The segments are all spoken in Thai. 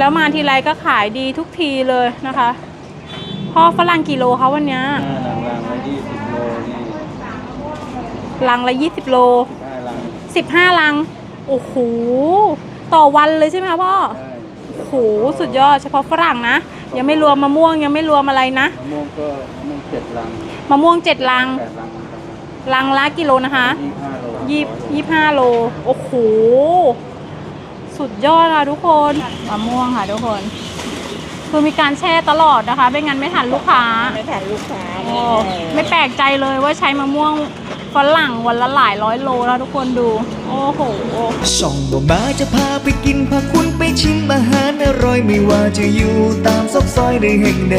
แล้วมาทีไรก็ขายดีทุกทีเลยนะคะ พ่อฝรั่งกิโลคะวันเนี้ยหน้าหลังรางละยี่สิบโลนี่ลังละยี่สิบโลได้ลังสิบห้าลัง โอ้โห ต่อวันเลยใช่ไหมคะพ่อ ได้โอ้โห สุดยอดเฉพาะฝรั่งนะ ยังไม่รวมมะม่วงยังไม่รวมอะไรนะ มะม่วงก็มะม่วงเจ็ดลังมะม่วงเจ็ดลัง แปดลังลังละกิโลนะคะ ยี่สิบห้าโลยี่ยี่ห้าโล โอ้โห สุดยอดค่ะทุกคนมะม่วงค่ะทุกคน คือมีการแช่ตลอดนะคะ ไม่งั้นไม่ทันลูกค้า ไม่แผ่นลูกค้าโอ้ไม่แปลกใจเลยว่าใช้มะม่วงฝรั่งวันละหลายร้อยโลแล้วทุกคนดู โอ้โหช่องบ่มาจะพาไปกินพาคุณไปชิมอาหารอร่อยไม่ว่าจะอยู่ตามซอกซอยใดแห่งใด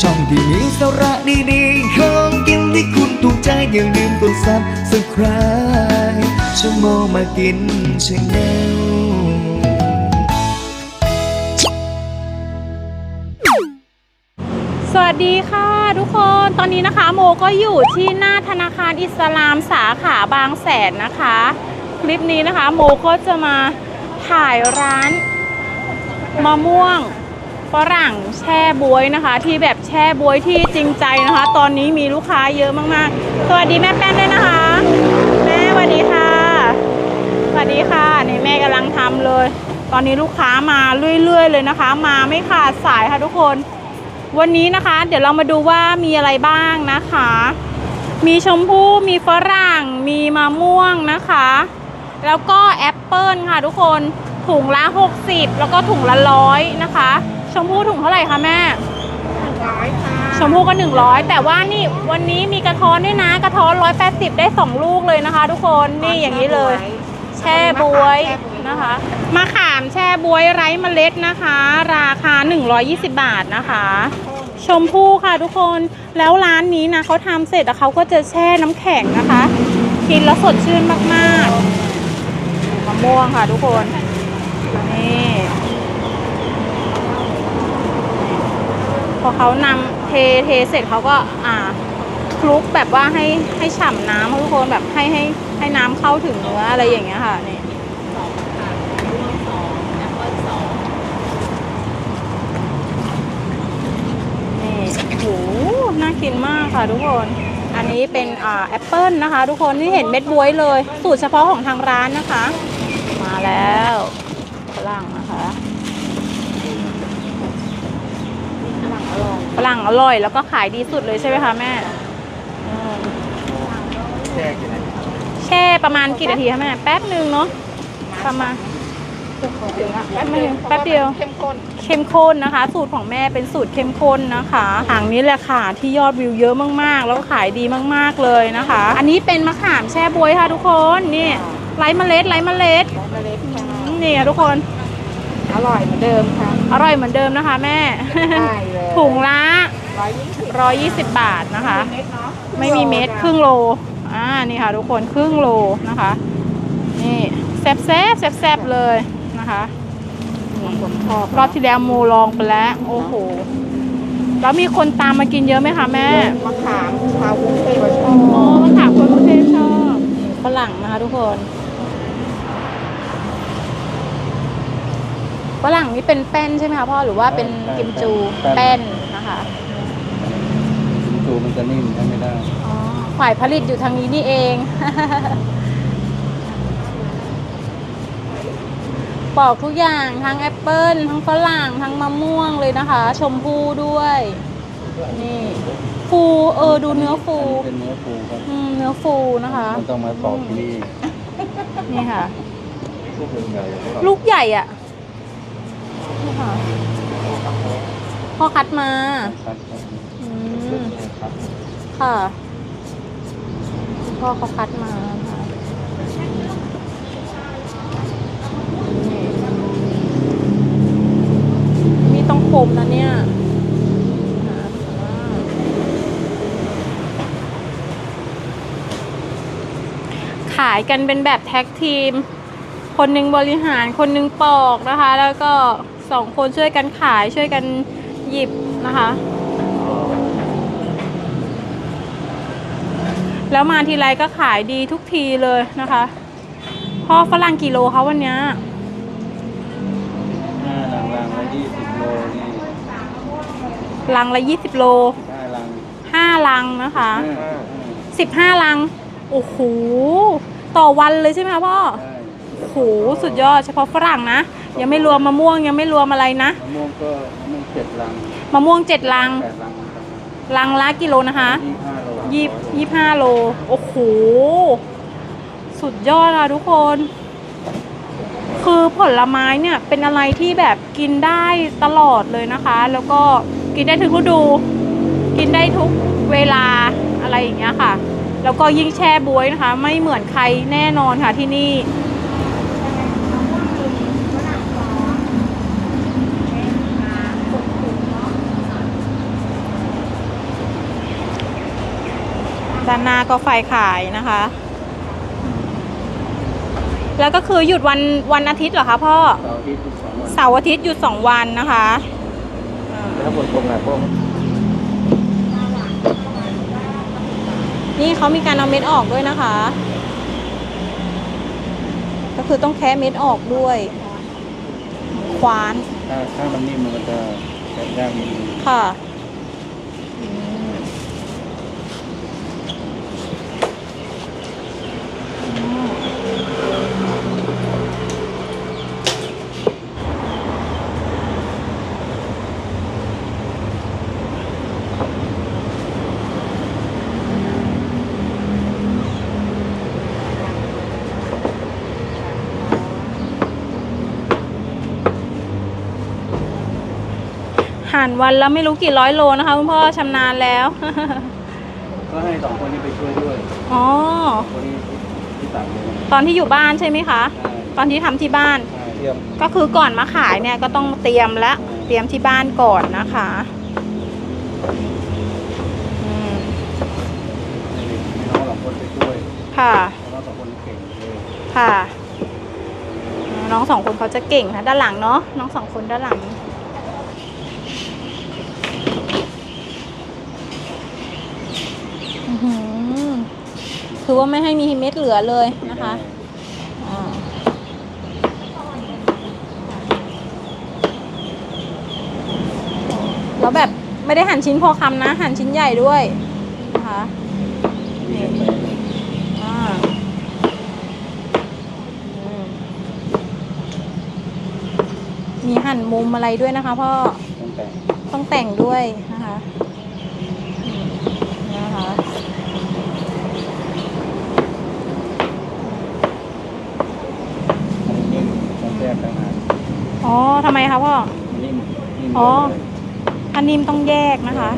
ช่องที่มีสาระดีๆของกินที่คุณถูกใจอย่าลืมกดซับสไคร b e ช่องโมมากินชาแนลสวัสดีค่ะทุกคนตอนนี้นะคะโมก็อยู่ที่หน้าธนาคารอิสลามสาขาบางแสนนะคะ คลิปนี้นะคะโมก็จะมาถ่ายร้านมะม่วงฝรั่งแช่บวยนะคะ ที่แบบแช่บวยที่จริงใจนะคะ ตอนนี้มีลูกค้าเยอะมากๆ สวัสดีแม่แป้นด้วยนะคะ แม่สวัสดีค่ะ สวัสดีค่ะนี่แม่กำลังทำเลย ตอนนี้ลูกค้ามาเรื่อย ๆ เลยนะคะ มาไม่ขาดสายค่ะทุกคน วันนี้นะคะ เดี๋ยวเรามาดูว่ามีอะไรบ้างนะคะ มีชมพู่มีฝรั่ง มีมะม่วงนะคะ แล้วก็แอปเปิลค่ะทุกคนถุงละ 60 แล้วก็ถุงละร้อยนะคะ ชมพู่ถุงเท่าไหร่คะแม่ร้อยค่ะชมพู่ก็ 100 แต่ว่านี่วันนี้มีกระท้อนด้วยนะ กระท้อน 180 ได้ 2 ลูกเลยนะคะ ทุกคนนี่อย่างนี้เลย แช่บวยนะคะมะขามแช่บวยไร้เมล็ดนะคะ ราคา 120 บาทนะคะ ชมพู่ค่ะทุกคนแล้วร้านนี้นะเขาทำเสร็จแล้วเขาก็จะแช่น้ำแข็งนะคะ กินแล้วสดชื่นมากๆมะม่วงค่ะทุกคนนี่พอเขานำเทเทเสร็จเขาก็อ่าคลุกแบบว่าให้ให้ฉ่ำน้ำค่ะทุกคนแบบให้ให้ให้น้ำเข้าถึงเนื้ออะไรอย่างเงี้ยค่ะนี่นี่โหน่ากินมากค่ะทุกคน อันนี้เป็นแอปเปิลนะคะ ทุกคนที่เห็นเม็ดบวยเลย สูตรเฉพาะของทางร้านนะคะ มาแล้วฝรั่งนะคะฝรั่งอร่อยแล้วก็ขายดีสุดเลยใช่ไหมคะแม่อืม แช่กี่นาทีแช่ประมาณกี่นาทีคะแม่แป๊บหนึ่งเนาะประมาณไม่ถึงแป๊บเดียวเข้มข้นเข้มข้นนะคะ สูตรของแม่เป็นสูตรเข้มข้นนะคะหางนี้แหละค่ะที่ยอดวิวเยอะมากๆ แล้วก็ขายดีมากๆเลยนะคะ อันนี้เป็นมะขามแช่บวยค่ะทุกคนนี่ไร้เมล็ดไร้เมล็ดเมล็ดค่ะอืมนี่ค่ะทุกคน อร่อยเหมือนเดิมค่ะอร่อยเหมือนเดิมนะคะ แม่ได้เลยถุงละร้อยยี่สิบ120บาทนะคะเม็ดเนาะไม่มีเม็ดครึ่งโล อ่านี่ค่ะทุกคนครึ่งโลนะคะ นี่แซ่บแซ่บแซ่บแซ่บเลยนะคะผมชอบรอบที่แล้วโมลองไปแล้ว โอ้โห แล้วมีคนตามมากินเยอะไหมคะแม่มะขามชาวกรุงเทพชออ๋อบมะขามคนกรุงเทพชอบฝรั่งนะคะทุกคนฝรั่งนี่เป็นแป้นใช่ไหมคะพ่อหรือว่าเป็นกิมจูแป้นนะคะ จูมันจะนิ่มใช้ไม่ได้อ๋อ ฝ่ายผลิตอยู่ทางนี้นี่เองปอกทุกอย่างทั้งแอปเปิลทั้งฝรั่งทั้งมะม่วงเลยนะคะ ชมพู่ด้วย นี่ฟูเออดูเนื้อฟูเป็นเนื้อปูครับอืมเนื้อฟูนะคะมันต้องมาปอกที่นี่นี่ค่ะพวกใหญ่ลูกใหญ่อะนี่ค่ะพ่อคัดมาครับครับอืมครับค่ะ พ่อเขาคัดมาค่ะมีต้องคมนะเนี่ยขายกันเป็นแบบแท็กทีม คนหนึ่งบริหาร คนหนึ่งปอกนะคะ แล้วก็สองคนช่วยกันขายช่วยกันหยิบนะคะ แล้วมาทีไรก็ขายดีทุกทีเลยนะคะพ่อฝรั่งกิโลคะวันเนี้ยยี่สิบโลนี่ลังละ20โลได้รัง5ลังนะคะห้า15ลังโอ้โหต่อวันเลยใช่ไหมคะพ่อได้โอ้โหสุดยอดเฉพาะฝรั่งนะ ยังไม่รวมมะม่วงยังไม่รวมอะไรนะมะม่วงก็มะม่วงเจ็ดรังมะม่วง7ลังแปดรังครับลังละกิโลนะคะยี่สิบห้าโล ยี่ยี่ห้าโล โอ้โห สุดยอดอะทุกคน คือผลไม้เนี่ยเป็นอะไรที่แบบกินได้ตลอดเลยนะคะ แล้วก็กินได้ทุกฤดู กินได้ทุกเวลาอะไรอย่างเงี้ยค่ะ แล้วก็ยิ่งแช่บวยนะคะ ไม่เหมือนใครแน่นอนค่ะที่นี่ ด้านหน้าก็ไฟขายนะคะ แล้วก็คือหยุดวันวันอาทิตย์เหรอคะพ่อ เสาร์อาทิตย์หยุดสองวันเสาร์อาทิตย์หยุดสองวันนะคะอ่าแล้วฝนตกหนักก็นี่เขามีการเอาเม็ดออกด้วยนะคะ ก็คือต้องแคะเม็ดออกด้วย ควานถ้าถ้ามันนิ่มมันจะแตกยากนิดนึงค่ะ หั่นวันละไม่รู้กี่ร้อยโลนะคะคุณพ่อชำนาญแล้ว ก็ให้สองคนนี้ไปช่วยด้วยอ๋อ คนนี้ที่ต่างเลยตอนที่อยู่บ้านใช่ไหมคะ ตอนที่ทำที่บ้าน ใช่เทียมก็คือก่อนมาขายเนี่ยก็ต้องเตรียมและเตรียมที่บ้านก่อนนะคะอืมให้น้องสองคนไปช่วยค่ะ น้องสองคนเก่งเลยค่ะ น้องสองคนเขาจะเก่งนะด้านหลังเนาะน้องสองคนด้านหลัง อื้อหือ คือว่าไม่ให้มีเม็ดเหลือเลยนะคะอ่าแล้วแบบไม่ได้หั่นชิ้นพอคำนะ หั่นชิ้นใหญ่ด้วยนะคะนี่อ่าอืมมีหั่นมุมอะไรด้วยนะคะพ่อ ต้องแต่งต้องแต่งด้วยนะคะอืมนะคะ นิ่มต้องแทรกต่างหาก อ๋อทำไมคะพ่อ นิ่มนิ่มอ๋อ เลยอันนี้ต้องแยกนะคะ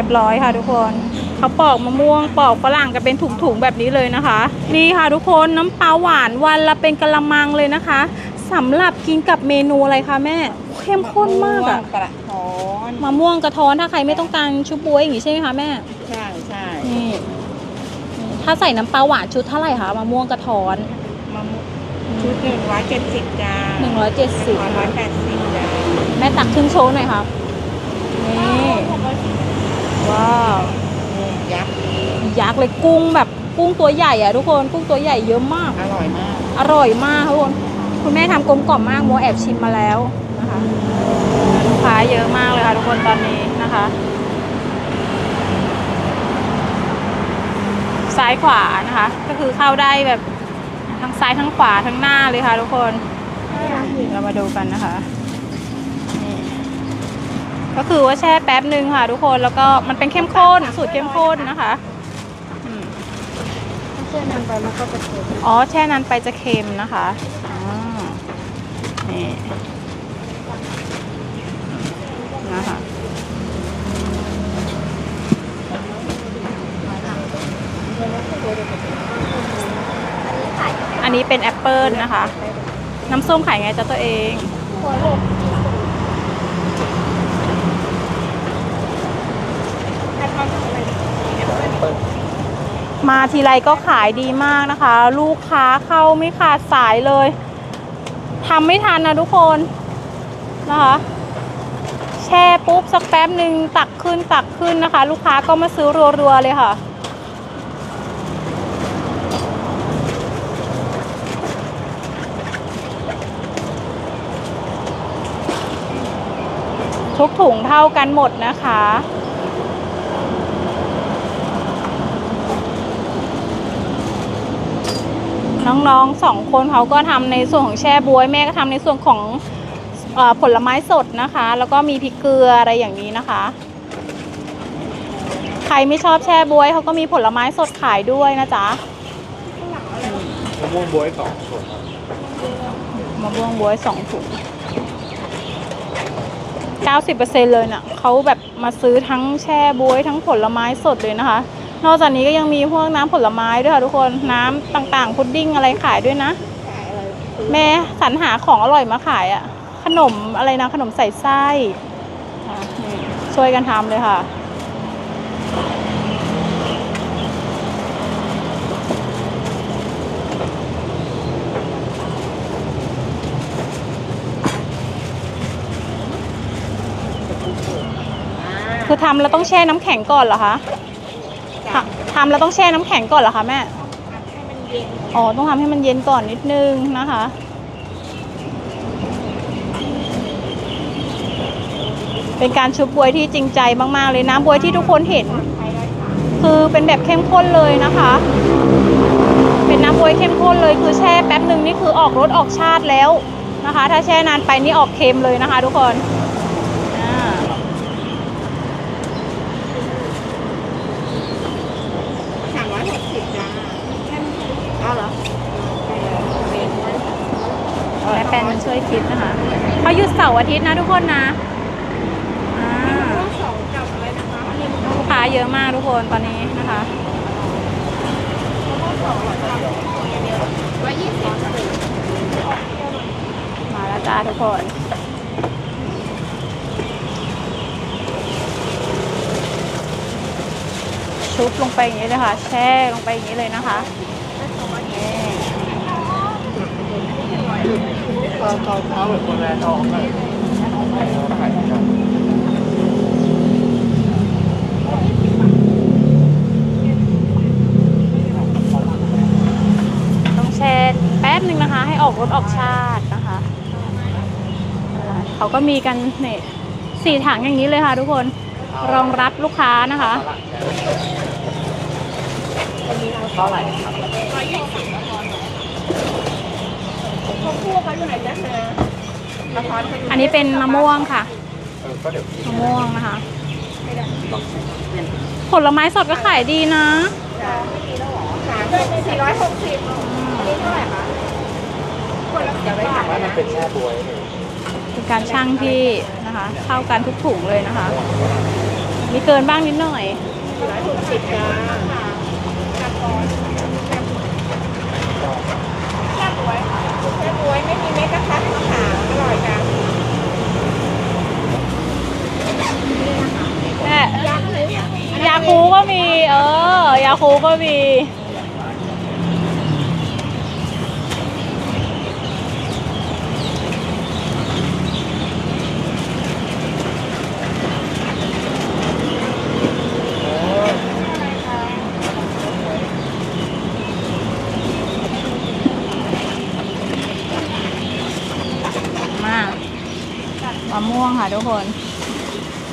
รียบร้อยค่ะทุกคนเขาปอกมะม่วงปอกฝรั่งกันเป็นถุงๆแบบนี้เลยนะคะ นี่ค่ะทุกคนน้ำปลาหวานวันละเป็นกะละมังเลยนะคะสำหรับกินกับเมนูอะไรคะแม่เข้มข้นมากอะกระท้อนมะม่วงกระท้อนถ้าใครไม่ต้องการชุบบวยอย่างงี้ใช่ไหมคะแม่ใช่ใช่นี่ถ้าใส่น้ำปลาหวานชุดเท่าไหร่คะมะม่วงกระท้อนมะม่วงชุดหนึ่งร้อยเจ็ดสิบจ้าหนึ่งร้อยเจ็ดสิบร้อยแปดสิบจ้าแม่ตักครึ่งโชว์หน่อยครับนี่ ว้าวยักษ์ยักษ์เลยกุ้งแบบกุ้งตัวใหญ่อะทุกคนกุ้งตัวใหญ่เยอะมาก อร่อยมาก อร่อยมากทุกคนคุณแม่ทำกลมกล่อมมากโมแอบชิมมาแล้วนะคะลูกค้าเยอะมากเลยค่ะทุกคนตอนนี้นะคะซ้ายขวานะคะ ก็คือเข้าได้แบบทั้งซ้ายทั้งขวาทั้งหน้าเลยค่ะทุกคนเรามาดูกันนะคะนี่ ก็คือว่าแช่แป๊บหนึ่งค่ะทุกคนแล้วก็มันเป็นเข้มข้นสูตรเข้มข้นนะคะแช่นานไปมันก็จะเค็มอ๋อแช่นานไปจะเค็มนะคะนี่นะคะอันนี้เป็นแอปเปิลนะคะ น้ำส้มขายไงจ้าตัวเองหัวหลบ มาทีไรก็ขายดีมากนะคะ ลูกค้าเข้าไม่ขาดสายเลยทำไม่ทันนะทุกคนนะคะแช่ปุ๊บสักแป๊บหนึ่งตักขึ้นตักขึ้นนะคะ ลูกค้าก็มาซื้อรัวๆเลยค่ะทุกถุงเท่ากันหมดนะคะ น้องๆสองคนเขาก็ทำในส่วนของแช่บวย แม่ก็ทำในส่วนของเออผลไม้สดนะคะ แล้วก็มีพริกเกลืออะไรอย่างนี้นะคะ ใครไม่ชอบแช่บวยเขาก็มีผลไม้สดขายด้วยนะจ๊ะมะม่วงบวยสองส่วนครับมะม่วงบวยสองถุง90%เลยนะ่ะเขาแบบมาซื้อทั้งแช่บวยทั้งผลไม้สดเลยนะคะ นอกจากนี้ก็ยังมีพวกน้ำผลไม้ด้วยค่ะทุกคนน้ำต่างๆ พุดดิ้งอะไรขายด้วยนะขายอะไรแม่สรรหาของอร่อยมาขายอะ่ะ ขนมอะไรนะขนมใส่ไส้อะนี่ช่วยกันทำเลยค่ะคือทำแล้วต้องแช่น้ำแข็งก่อนเหรอคะ ทำแล้วต้องแช่น้ำแข็งก่อนเหรอคะแม่ให้มันเย็นอ๋อต้องทำให้มันเย็นก่อนนิดนึงนะคะ เป็นการชุบบวยที่จริงใจมากๆเลยน้ำบวยที่ทุกคนเห็น คือเป็นแบบเข้มข้นเลยนะคะ เป็นน้ำบวยเข้มข้นเลยคือแช่แป๊บหนึ่งนี่คือออกรสออกชาติแล้วนะคะ ถ้าแช่นานไปนี่ออกเค็มเลยนะคะ ทุกคนอ่า สามร้อยหกสิบจ้าเอาเหรอ แม่แปนช่วยคิดนะคะ เขาหยุดเสาร์อาทิตย์นะทุกคนนะอ่าสองกับอะไรนะคะลูกค้าเยอะมากทุกคนตอนนี้นะคะร้อยยี่สิบมาแล้วจ้าทุกคนชุบลงไปอย่างนี้เลยค่ะ แช่ลงไปอย่างนี้เลยนะคะ ตอนตอนเช้าแบบคนแรกออกเลยขายครับต้องแช่แป๊บหนึ่งนะคะ ให้ออกรสออกชาตินะคะ เขาก็มีกันเนี่ยสี่ถังอย่างนี้เลยค่ะทุกคนรองรับลูกค้านะคะเท่าไหร่ครับเขา คู่เขาอยู่ไหนจ๊ะเธอละครเขาอยู่อันนี้เป็นมะม่วงค่ะเออก็เดี๋ยวมะม่วงนะคะผลไม้สดก็ขายดีนะจ้าไม่มีแล้วหรอสามสี่ร้อยหกสิบอันนี้เท่าไหร่คะคนละสิบบาทว่ามันเป็นแช่บวยเลยเป็นการช่างที่นะคะเข้ากันทุกถุงเลยนะคะ มีเกินบ้างนิดหน่อย สี่ร้อยหกสิบจ้าละครแค่บวยแค่บวยไม่มีเม็ดนะคะขาวอร่อยจ้า แม่ยาคูก็มี เออ ยาคูก็มีมามะม่วงค่ะทุกคน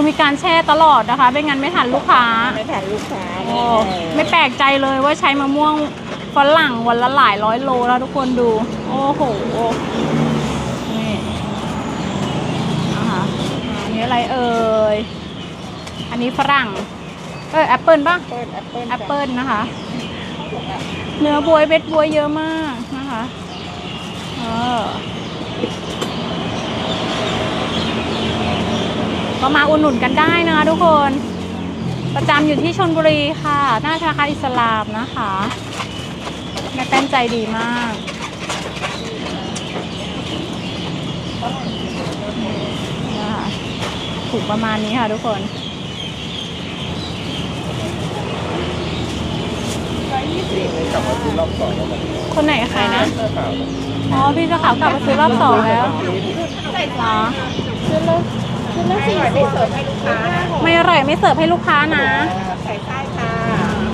คือมีการแช่ตลอดนะคะไม่งั้นไม่ทันลูกค้าไม่แผ่นลูกค้าโอ้ไม่แปลกใจเลยว่าใช้มะม่วงฝรั่งวันละหลายร้อยโลแล้วทุกคนดู โอ้โหนี่นะคะอันนี้อะไรเอ่ยอันนี้ฝรั่งเออแอปเปิลป่ะเปิดแอปเปิลแอปเปิลนะคะ เนื้อบวยเบ็ดบวยเยอะมากนะคะเออ ก็มาอุดหนุนกันได้นะทุกคน ประจำอยู่ที่ชนบุรีค่ะ หน้าธนาคารอิสลามนะคะแม่เป้นใจดีมาก ถูกประมาณนี้ค่ะทุกคนคนไหนใครนะ อ๋อ พี่เจ้าขาวกลับมาซื้อรอบสองแล้วเหรอ ไม่อร่อยไม่เสิร์ฟให้ลูกค้าไม่อร่อยไม่เสิร์ฟให้ลูกค้านะ ใส่ไส้ค่ะ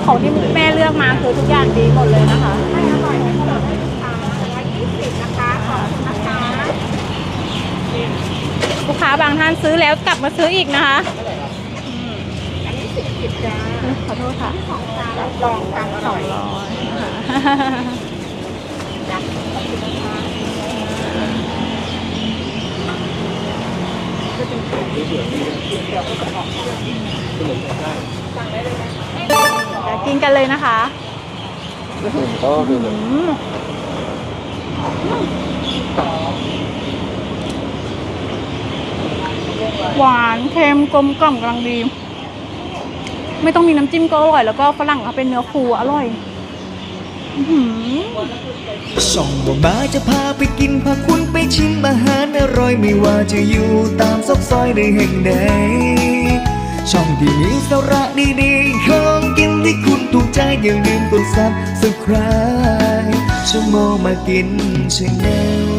ของที่แม่เลือกมาคือทุกอย่างดีหมดเลยนะคะไม่อร่อยไม่เสิร์ฟให้ลูกค้าร้อยยี่สิบนะคะขอบคุณนะคะลูกค้าบางท่านซื้อแล้วกลับมาซื้ออีกนะคะอันนี้สิบสิบจ้าขอโทษค่ะของจานลองความอร่อยร้อยจ้ะขอบคุณนะคะ เดี๋ยวกินกันเลยนะคะก็คืออืมหวานเค็มกลมกล่อมกำลังดี ไม่ต้องมีน้ำจิ้มก็อร่อย แล้วก็ฝรั่งเขาเป็นเนื้อฟูอร่อย ส่องบ่มาจะพาไปกินพาคุณไปชิมอาหารอร่อยไม่ว่าจะอยู่ตามซอกซอยในแห่งใดช่องที่มีสาระดีๆของกินที่คุณถูกใจอย่าลืมกดซับสไคร b e ชั่วโมงมากินชาแนล